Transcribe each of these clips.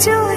जो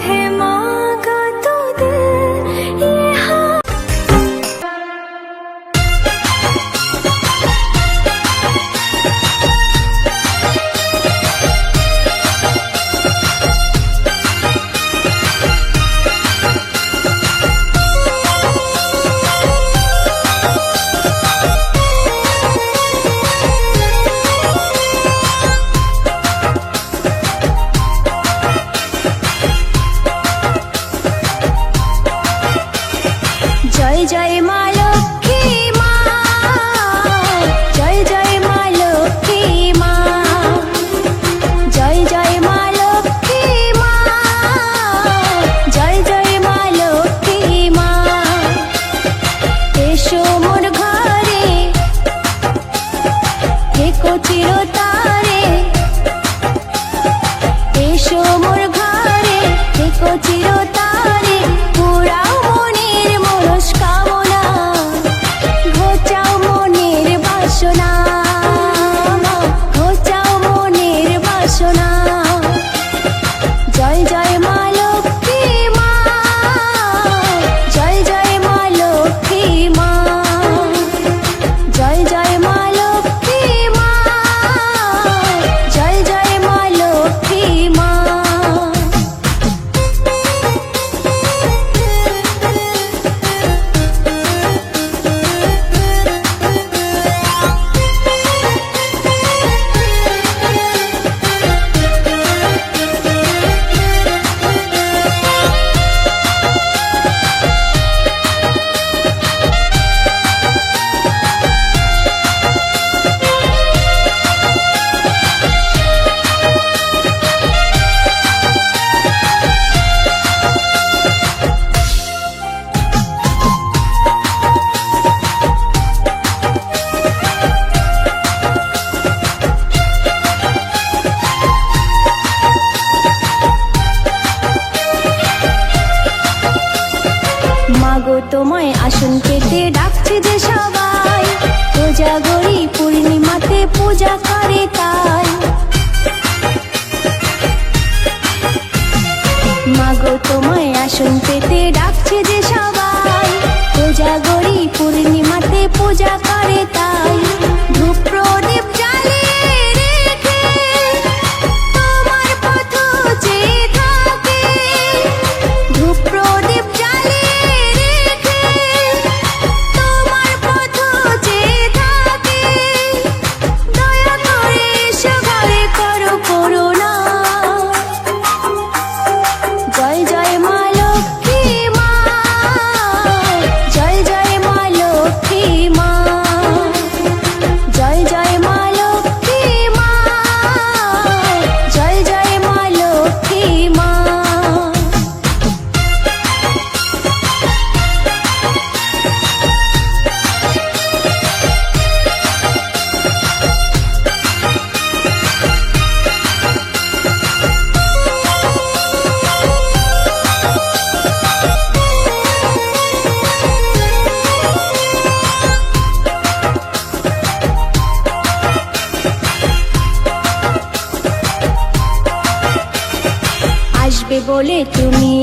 বলে তুমি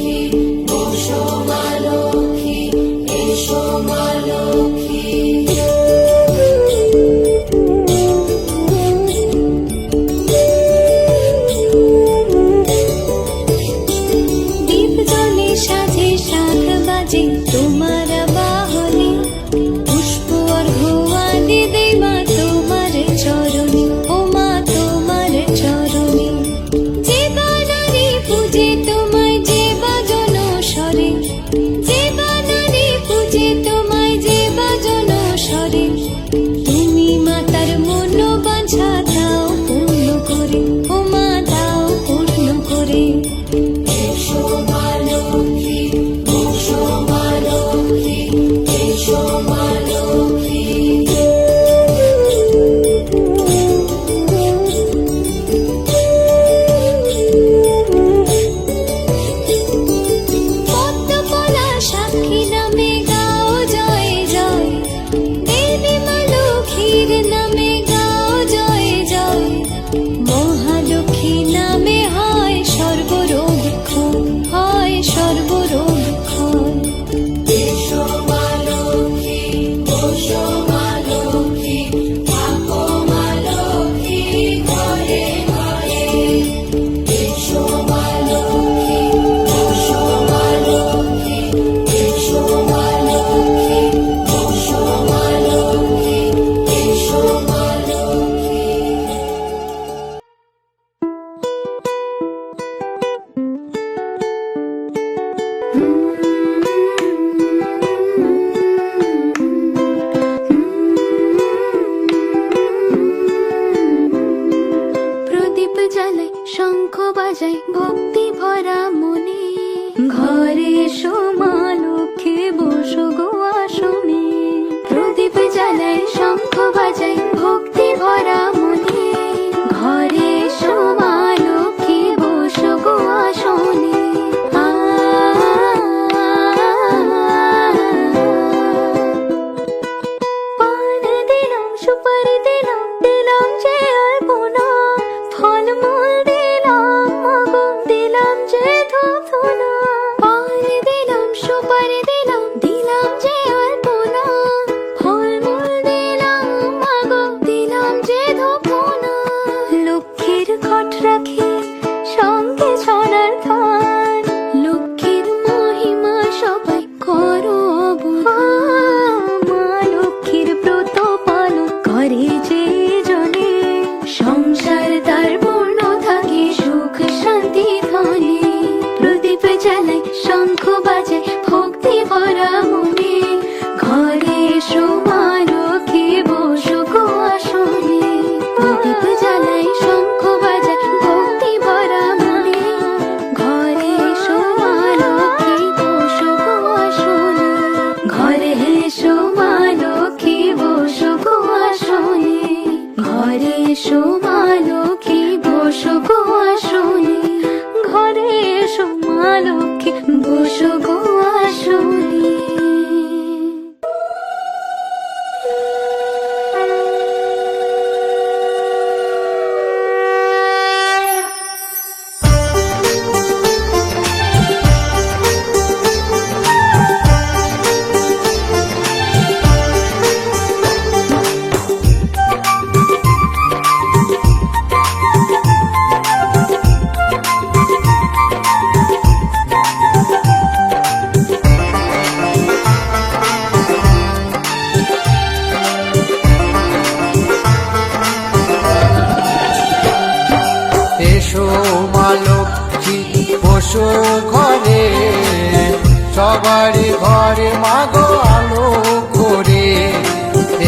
সবারই ঘরে মাগো আলো করে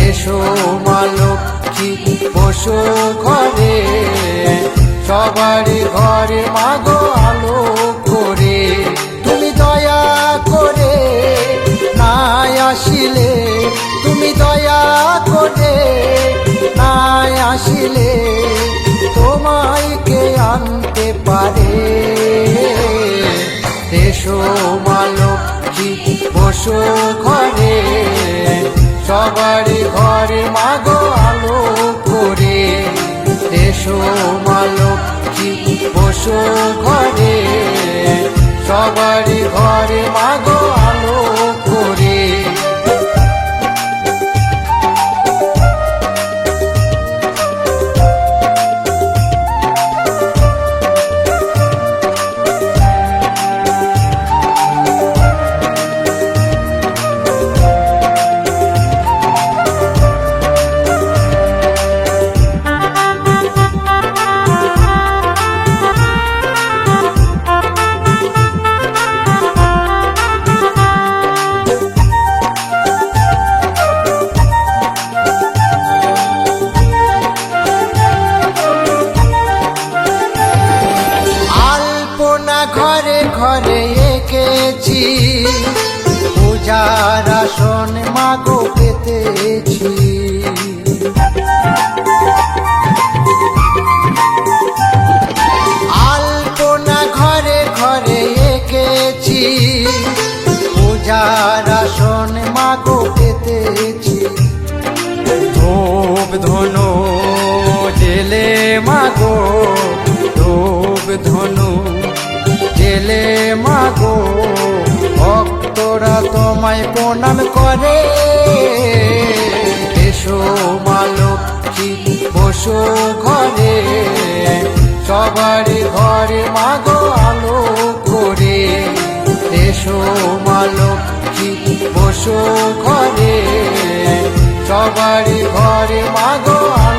এসো মালক পশু বসো ঘরে। সবারই ঘরে মাগো এসো ঘরে সবারই ঘরে মাগো আলো করে। এসো মালো কি বসো ঘরে বাসন মাগো পেতেছি। আলপনা ঘরে ঘরে এঁকেছি, পূজার আসন মাগো পেতেছি। ধূপ ধনু জেলে মাগো, ধূপ ধনু জেলে মাগো। ওরা তোমায় প্রণাম করে। এসো মালক্ষী বসো ঘরে। সবার ঘরে মাগো আলো করে। এসো মালক্ষী বসো ঘরে। সবার ঘরে মাগো আলো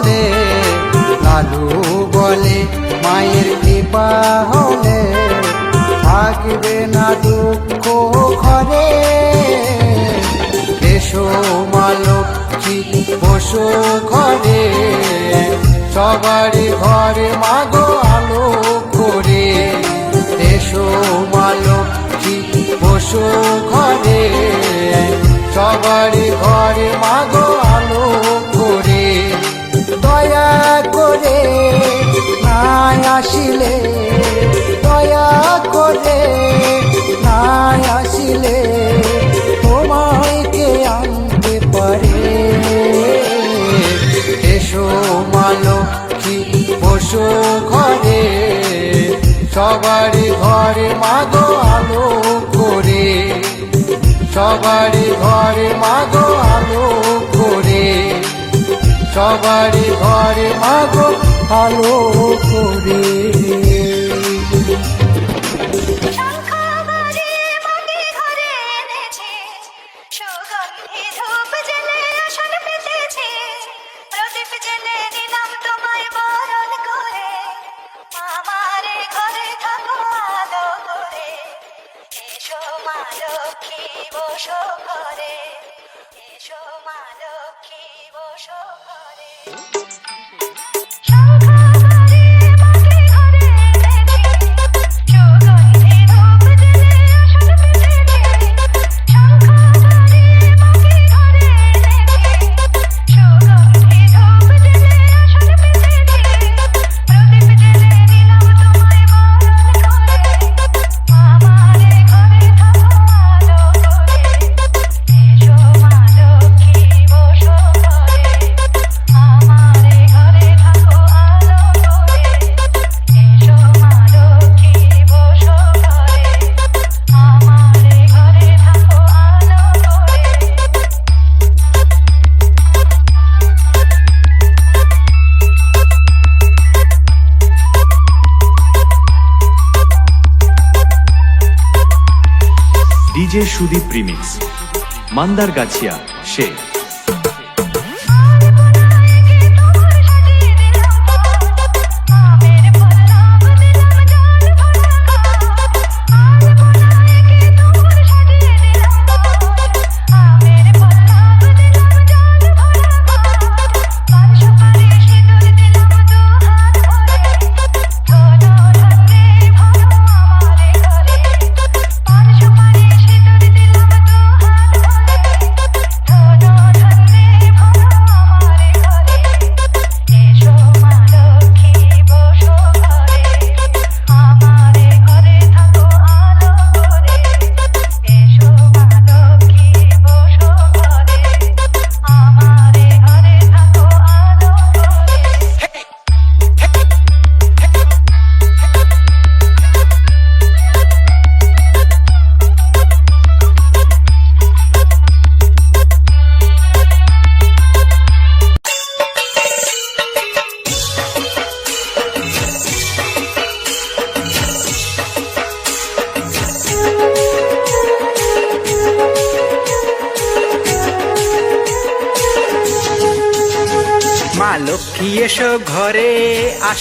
হলে লালু বলে, মায়ের কৃপা হলে থাকবে না দুঃখ ঘরে। এসো মা লক্ষ্মী, বসো ঘরে। সবার ঘরে মাগো আলো করে। এসো মা লক্ষ্মী, বসো ঘরে। সবার ঘরে মাগো বসো ঘরে সবার ঘরে মাগো আলো করে। সবার ঘরে মাগো আলো করে। সবার ঘরে মাগো আলো করে। সুদীপ রিমিক্স। মান্দার গাছিয়া সে।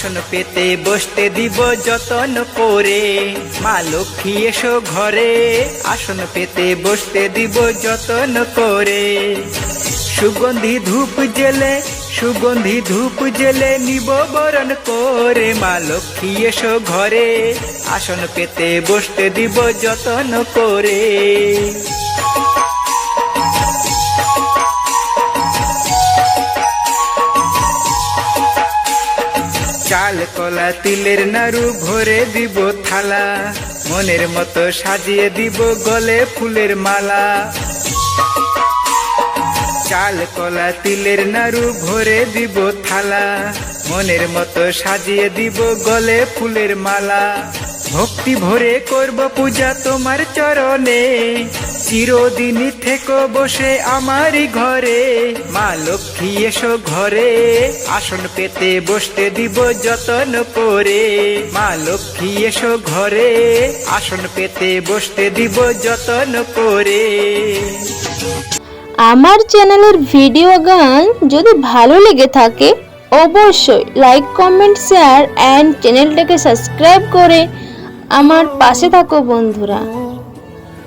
আসন পেতে বসতে দিব যতন করে। মা লক্ষ্মী এসো ঘরে, আসন পেতে বসতে দিব যতন করে। সুগন্ধি ধূপ জেলে, সুগন্ধি ধূপ জেলে নিব বরণ করে। মা লক্ষ্মী এসো ঘরে, আসন পেতে বসতে দিব যতন করে। চাল কলা তিলের নাড়ু ভরে দিব থালা। মনের মতো সাজিয়ে দিব গলে ফুলের মালা। চাল কলা তিলের নাড়ু ভরে দিব থালা। মনের মতো সাজিয়ে দিব গলে ফুলের মালা। ভক্তি ভরে করব পূজা তোমার চরণে। চিরদিনই থেকো বসে আমারই ঘরে। মা লক্ষ্মী, এসো ঘরে। আসন পেতে বসতে দিব যতন করে মা লক্ষ্মী, এসো ঘরে। আসন পেতে বসতে দিব যতন করে আমার চ্যানেলের ভিডিও গান যদি ভালো লেগে থাকে, অবশ্যই লাইক কমেন্ট শেয়ার অ্যান্ড চ্যানেলটাকে সাবস্ক্রাইব করে আমার পাশে থাকো বন্ধুরা।